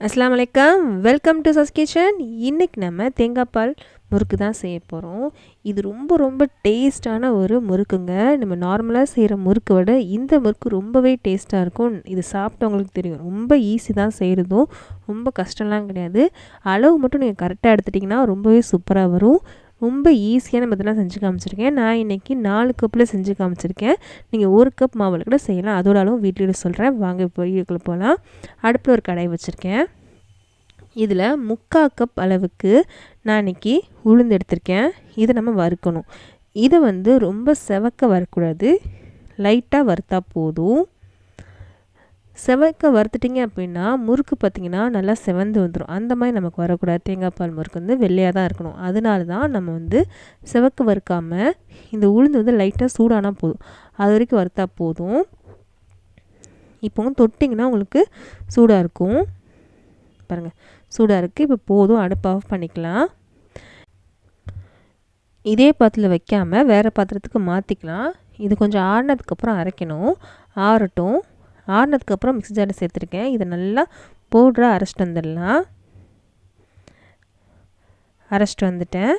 அஸ்லாம் வலைக்கம் welcome to சஸ் kitchen இன்றைக்கி நம்ம தேங்காய் பால் முறுக்கு தான் செய்ய போகிறோம் இது ரொம்ப ரொம்ப டேஸ்டான ஒரு முறுக்குங்க. நம்ம நார்மலாக செய்கிற முறுக்கு விட இந்த முறுக்கு ரொம்பவே டேஸ்ட்டாக இருக்கும். இது சாப்பிட்டவங்களுக்கு தெரியும். ரொம்ப ஈஸி தான் செய்கிறதும் ரொம்ப கஷ்டம்லாம் கிடையாது. அளவு மட்டும் நீங்கள் கரெக்டாக எடுத்துட்டிங்கன்னா ரொம்பவே சூப்பராக வரும். ரொம்ப ஈஸியான மெத்தடெலாம் செஞ்சு காமிச்சிருக்கேன். நான் இன்றைக்கி நாலு கப்பில் செஞ்சு காமிச்சிருக்கேன். நீங்கள் ஒரு கப் மாவில் கூட செய்யலாம். அதோட அளவு வீட்டில் சொல்கிறேன் வாங்க இப்போ வீடியோக்குள்ளே போகலாம் அடுப்பில் ஒரு கடாய் வச்சுருக்கேன். இதில் முக்கால் கப் அளவுக்கு நான் இன்றைக்கி உளுந்து எடுத்திருக்கேன். இதை நம்ம வறுக்கணும். இதை வந்து ரொம்ப செவக்க வரக்கூடாது. லைட்டாக வறுத்தா போதும். செவக்க வறுத்துட்டிங்க அப்படின்னா முறுக்கு பார்த்திங்கன்னா நல்லா செவந்து வந்துடும் அந்த மாதிரி நமக்கு வரக்கூடாது. தேங்காய் பால் முறுக்கு வந்து வெள்ளையாக தான் இருக்கணும். அதனால தான் நம்ம வந்து செவக்க வறுக்காமல் இந்த உளுந்து வந்து லைட்டாக சூடானால் போதும். அது வரைக்கும் வறுத்தா போதும். இப்போ தொட்டிங்கன்னா உங்களுக்கு சூடாக இருக்கும். பாருங்கள் சூடாக இருக்குது இப்போ போதும். அடுப்பு ஆஃப் பண்ணிக்கலாம். இதே பாத்திரத்தில் வைக்காமல் வேறு பாத்திரத்துக்கு மாற்றிக்கலாம் இது கொஞ்சம் ஆடினதுக்கப்புறம் அரைக்கணும். ஆறட்டும். ஆறுனதுக்கப்புறம் மிக்ஸி ஜாரில் சேர்த்துருக்கேன். இதை நல்லா பவுடராக அரைச்சிட்டு வந்துடலாம். அரைச்சிட்டு வந்துட்டேன்.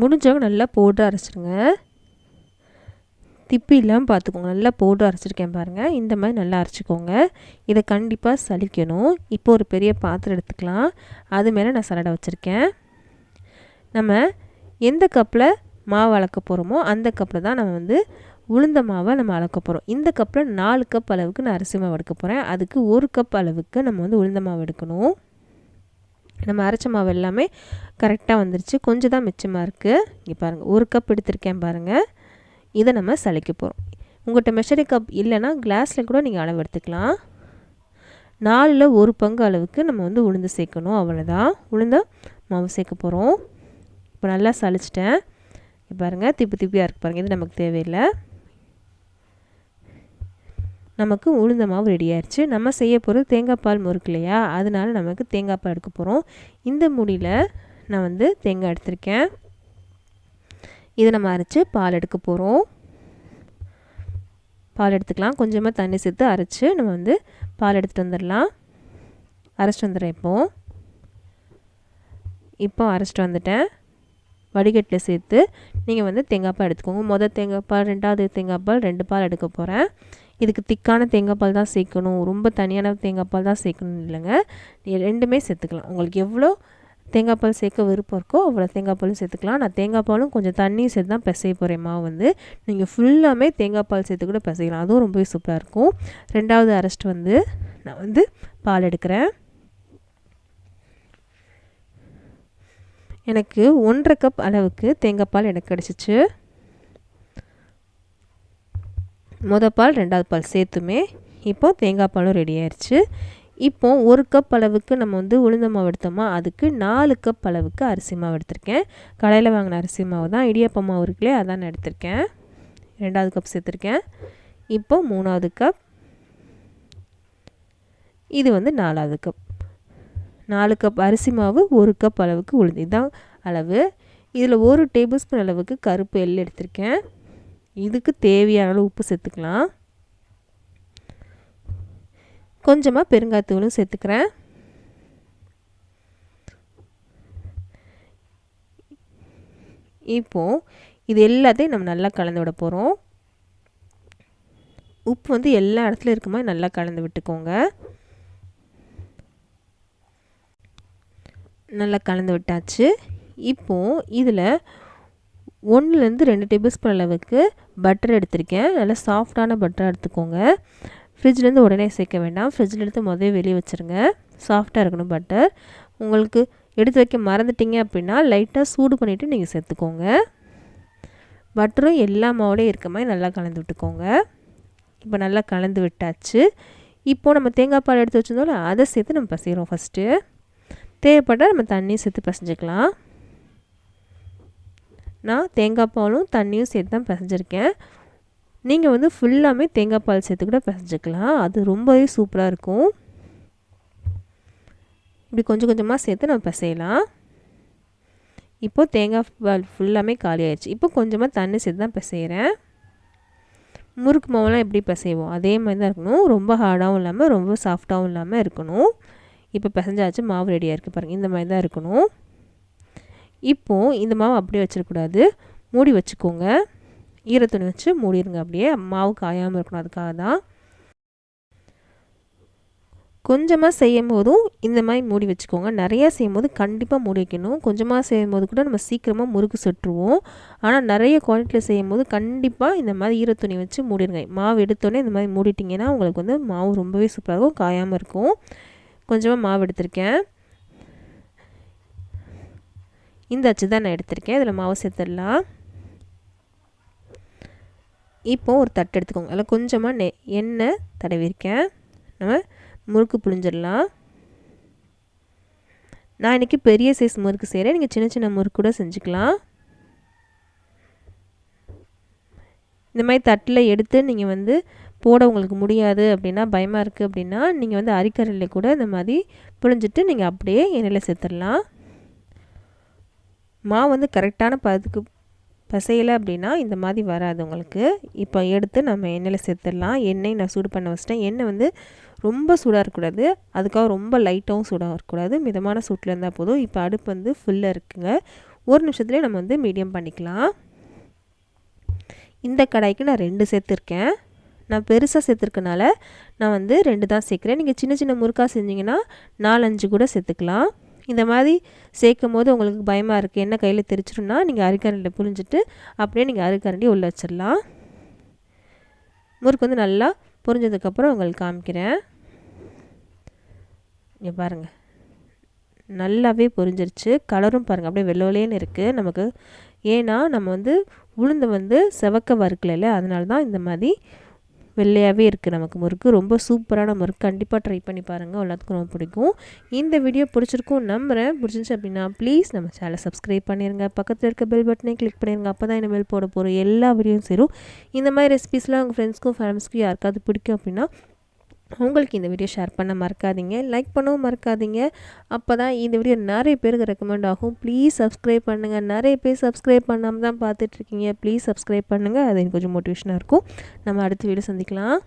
முடிஞ்சவங்க நல்லா பவுடராக அரைச்சிடுங்க திப்பி இல்லாமல் பார்த்துக்கோங்க நல்லா பவுட்ரு அரைச்சிருக்கேன் பாருங்கள் இந்த மாதிரி நல்லா அரைச்சிக்கோங்க. இதை கண்டிப்பாக சலிக்கணும் இப்போ ஒரு பெரிய பாத்திரம் எடுத்துக்கலாம். அது மேலே நான் சலடை வச்சுருக்கேன். நம்ம எந்த கப்பில் மாவு அளக்க போகிறோமோ அந்த கப்பில் தான் நம்ம வந்து உளுந்த மாவை நம்ம அளக்க போகிறோம் இந்த கப்பில் நாலு கப் அளவுக்கு நான் அரிசி மாவு எடுக்க போகிறேன் அதுக்கு ஒரு கப் அளவுக்கு நம்ம வந்து உளுந்த மாவு எடுக்கணும். நம்ம அரைச்ச மாவு எல்லாமே கரெக்டாக வந்துருச்சு. கொஞ்சம் தான் மிச்சமாக இருக்குது இங்கே பாருங்கள் ஒரு கப் எடுத்திருக்கேன் பாருங்கள் இதை நம்ம சளைக்க போகிறோம் உங்கள்கிட்ட மெஷரி கப் இல்லைன்னா கிளாஸில் கூட நீங்கள் அளவு எடுத்துக்கலாம். நாலில் ஒரு பங்கு அளவுக்கு நம்ம வந்து உளுந்து சேர்க்கணும். அவ்வளோதான் உளுந்த மாவு சேர்க்க போகிறோம் இப்போ நல்லா சளிச்சிட்டேன். பாருங்கள் திப்பி திப்பியாக இருக்குது பாருங்கள் இது நமக்கு தேவையில்லை. நமக்கு உளுந்த மாவு ரெடி ஆயிடுச்சு நம்ம செய்ய போகிறது தேங்காய் பால் முறுக்கு இல்லையா? அதனால நமக்கு தேங்காய் பால் எடுக்க போகிறோம் இந்த முடியில் நான் வந்து தேங்காய் எடுத்திருக்கேன். இதை நம்ம அரைச்சி பால் எடுக்க போகிறோம் பால் எடுத்துக்கலாம். கொஞ்சமாக தண்ணி சேர்த்து அரைச்சி நம்ம வந்து பால் எடுத்துகிட்டு வந்துடலாம். அரைச்சிட்டு வந்துடுறேன் இப்போது இப்போ அரைச்சிட்டு வந்துட்டேன். வடிகட்டில் சேர்த்து நீங்கள் வந்து தேங்காய்ப்பால் எடுத்துக்கோங்க. மொதல் தேங்காய்ப்பால் ரெண்டாவது தேங்காய்ப்பால் ரெண்டு பால் எடுக்க போகிறேன் இதுக்கு திக்கான தேங்காய்ப்பால் தான் சேர்க்கணும். ரொம்ப தனியான தேங்காய்ப்பால் தான் சேர்க்கணும் இல்லைங்க. ரெண்டுமே சேர்த்துக்கலாம். உங்களுக்கு எவ்வளோ தேங்காய் பால் சேர்க்க விருப்பம் இருக்கோ அவ்வளோ தேங்காய்ப்பாலும் சேர்த்துக்கலாம். நான் தேங்காய்ப்பாலும் கொஞ்சம் தண்ணியும் சேர்த்து தான் பிசைய போகிறேன் மாவு வந்து நீங்கள் ஃபுல்லாமே தேங்காய் பால் சேர்த்து கூட பிசைக்கலாம் அதுவும் ரொம்பவே சூப்பராக இருக்கும். ரெண்டாவது அரெஸ்ட் வந்து நான் வந்து பால் எடுக்கிறேன். எனக்கு ஒன்றரை கப் அளவுக்கு தேங்காய் பால் எனக்கு கிடச்சிச்சு. மொதல் பால் ரெண்டாவது பால் சேர்த்துமே. இப்போது தேங்காய் பாலும் ரெடி ஆயிடுச்சு இப்போ ஒரு கப் அளவுக்கு நம்ம வந்து உளுந்த மாவு எடுத்தோமா அதுக்கு நாலு கப் அளவுக்கு அரிசி மாவு எடுத்திருக்கேன். கடையில் வாங்கின அரிசி மாவு தான் இடியப்ப மாவு இருக்குல்லையே அதான் எடுத்திருக்கேன். ரெண்டாவது கப் சேர்த்துருக்கேன். இப்போ மூணாவது கப் இது வந்து நாலாவது கப் நாலு கப் அரிசி மாவு ஒரு கப் அளவுக்கு உளுந்து. இதுதான் அளவு. இதில் ஒரு டேபிள் ஸ்பூன் அளவுக்கு கருப்பு எள் எடுத்திருக்கேன். இதுக்கு தேவையான அளவு உப்பு சேர்த்துக்கலாம். கொஞ்சமாக பெருங்காயத்தூளும் சேர்த்துக்கிறேன். இப்போது இது எல்லாத்தையும் நம்ம நல்லா கலந்து விட போகிறோம் உப்பு வந்து எல்லா இடத்துலையும் இருக்க மாதிரி நல்லா கலந்து விட்டுக்கோங்க. நல்லா கலந்து விட்டாச்சு. இப்போது இதில் ஒன்றுலேருந்து ரெண்டு டேபிள் ஸ்பூன் அளவுக்கு பட்டர் எடுத்திருக்கேன். நல்லா சாஃப்டான பட்டர் எடுத்துக்கோங்க. ஃப்ரிட்ஜ்லேருந்து உடனே சேர்க்க வேண்டாம். ஃப்ரிட்ஜில் எடுத்து முதல்ல வெளியே வச்சுருங்க. சாஃப்டாக இருக்கணும் பட்டர் உங்களுக்கு எடுத்து வைக்க மறந்துட்டீங்க அப்படின்னா லைட்டாக சூடு பண்ணிவிட்டு நீங்கள் சேர்த்துக்கோங்க. பட்டரும் எல்லா மாவோடய இருக்க மாதிரி நல்லா கலந்து விட்டுக்கோங்க. இப்போ நல்லா கலந்து விட்டாச்சு. இப்போது நம்ம தேங்காய் பால் எடுத்து வச்சுருந்தோம்ல அதை சேர்த்து நம்ம பசிக்கிறோம் ஃபஸ்ட்டு தேவைப்பட்டால் நம்ம தண்ணியும் சேர்த்து பசைஞ்சிக்கலாம். நான் தேங்காய் பாலும் தண்ணியும் சேர்த்து தான் பசைஞ்சிருக்கேன். நீங்கள் வந்து ஃபுல்லாமே தேங்காய் பால் சேர்த்து கூட பிசைஞ்சிக்கலாம். அது ரொம்பவே சூப்பராக இருக்கும். இப்படி கொஞ்சம் கொஞ்சமாக சேர்த்து நம்ம பிசையலாம். இப்போது தேங்காய் பால் ஃபுல்லாமே காலி ஆயிடுச்சு. இப்போ கொஞ்சமாக தண்ணி சேர்த்து தான் பிசைகிறேன் முறுக்கு மாவுலாம் எப்படி பிசைவோம்? அதே மாதிரி தான் இருக்கணும். ரொம்ப ஹார்டாகவும் இல்லாமல் ரொம்ப சாஃப்டாகவும் இல்லாமல் இருக்கணும். இப்போ பிசைஞ்சாச்சு மாவு ரெடியாக இருக்குது பாருங்கள் இந்த மாதிரி தான் இருக்கணும். இப்போது இந்த மாவு அப்படியே வச்சிடக்கூடாது. மூடி வச்சுக்கோங்க. ஈரத்துணி வச்சு மூடிடுங்க அப்படியே. மாவு காயாமல் இருக்கணும் அதுக்காக தான். கொஞ்சமாக செய்யும் போதும் இந்த மாதிரி மூடி வச்சுக்கோங்க. நிறையா செய்யும் போது கண்டிப்பாக மூடி வைக்கணும். கொஞ்சமாக செய்யும் போது கூட நம்ம சீக்கிரமாக முறுக்கு சுட்டுருவோம் ஆனால் நிறைய குவாலிட்டியில் செய்யும் போது கண்டிப்பாக இந்த மாதிரி ஈரத்துணி வச்சு மூடிடுங்க மாவு எடுத்தோடனே இந்த மாதிரி மூடிட்டிங்கன்னா உங்களுக்கு வந்து மாவு ரொம்பவே சூப்பராக இருக்கும் காயாமல் இருக்கும். கொஞ்சமாக மாவு எடுத்திருக்கேன். இந்த அச்சு தான் நான் எடுத்திருக்கேன். இதில் மாவு சேர்த்துடலாம். இப்போது ஒரு தட்டு எடுத்துக்கோங்க. அதில் கொஞ்சமாக நெ எண்ணெய் தடவிருக்கேன் நம்ம முறுக்கு புழிஞ்சிடலாம். நான் இன்றைக்கி பெரிய சைஸ் முறுக்கு செய்கிறேன் நீங்கள் சின்ன சின்ன முறுக்கு கூட செஞ்சுக்கலாம். இந்த மாதிரி தட்டில் எடுத்து நீங்கள் வந்து போட உங்களுக்கு முடியாது அப்படின்னா பயமாக இருக்குது அப்படின்னா நீங்கள் வந்து அரிக்கரையில் கூட இந்த மாதிரி புழிஞ்சிட்டு நீங்கள் அப்படியே எண்ணெயில் சேர்த்துடலாம் மாவு வந்து கரெக்டான பதுக்கு பசையலை அப்படின்னா இந்த மாதிரி வராது உங்களுக்கு. இப்போ எடுத்து நம்ம எண்ணெயில் சேர்த்துடலாம் எண்ணெய் நான் சூடு பண்ண வச்சிட்டேன். எண்ணெய் வந்து ரொம்ப சூடாக இருக்கக்கூடாது. அதுக்காக ரொம்ப லைட்டாகவும் சூடாக இருக்கக்கூடாது. மிதமான சூட்டில் இருந்தால் போதும். இப்போ அடுப்பு வந்து ஃபுல்லாக இருக்குங்க. ஒரு நிமிஷத்துலேயே நம்ம வந்து மீடியம் பண்ணிக்கலாம். இந்த கடாய்க்கு நான் ரெண்டு சேர்த்துருக்கேன். நான் பெருசாக சேர்த்துருக்கனால நான் வந்து ரெண்டு தான் சேர்க்குறேன். நீங்கள் சின்ன சின்ன முறுக்காக செஞ்சிங்கன்னா நாலஞ்சு கூட சேர்த்துக்கலாம். இந்த மாதிரி சேர்க்கும் போது உங்களுக்கு பயமாக இருக்குது என்ன கையில் தெரிச்சிடும்னா நீங்கள் அரிக்கரண்டியில் புரிஞ்சிட்டு அப்படியே நீங்கள் அரிக்கரண்டி உள்ளே வச்சிடலாம். முறுக்கு வந்து நல்லா புரிஞ்சதுக்கப்புறம் உங்களுக்கு காமிக்கிறேன். இங்கே பாருங்கள் நல்லாவே பொரிஞ்சிருச்சு. கலரும் பாருங்கள் அப்படியே வெள்ளை வெள்ளையன்னு இருக்குது நமக்கு ஏன்னா நம்ம வந்து உளுந்து வந்து செவக்க வறுக்கல அதனால தான் இந்த மாதிரி வெள்ளையாகவே இருக்குது நமக்கு முறுக்கு. ரொம்ப சூப்பரான முறுக்கு. கண்டிப்பாக ட்ரை பண்ணி பாருங்கள் எல்லாத்துக்கும் ரொம்ப பிடிக்கும். இந்த வீடியோ பிடிச்சிருக்கும் நம்புகிறேன் பிடிச்சிருந்துச்சு அப்படின்னா ப்ளீஸ் நம்ம சேனலை சப்ஸ்கிரைப் பண்ணிடுங்க பக்கத்தில் இருக்க பெல் பட்டனை கிளிக் பண்ணிடுங்க அப்போ தான் இனிமேல் போட போகிற எல்லா வீடியோவும் சேரும். இந்த மாதிரி ரெசிபிஸ்லாம் உங்கள் ஃப்ரெண்ட்ஸ்க்கும் ஃபேமிலிஸ்க்கும் யாருக்காவது பிடிக்கும் அப்படின்னா உங்களுக்கு இந்த வீடியோ ஷேர் பண்ண மறக்காதீங்க. லைக் பண்ணவும் மறக்காதீங்க. அப்போ தான் இந்த வீடியோ நிறைய பேருக்கு ரெக்கமெண்ட் ஆகும். ப்ளீஸ் சப்ஸ்கிரைப் பண்ணுங்கள் நிறைய பேர் சப்ஸ்கிரைப் பண்ணாமல் தான் பார்த்துட்ருக்கீங்க ப்ளீஸ் சப்ஸ்கிரைப் பண்ணுங்கள் அது எனக்கு கொஞ்சம் மோட்டிவேஷனாக இருக்கும். நம்ம அடுத்த வீடியோ சந்திக்கலாம்.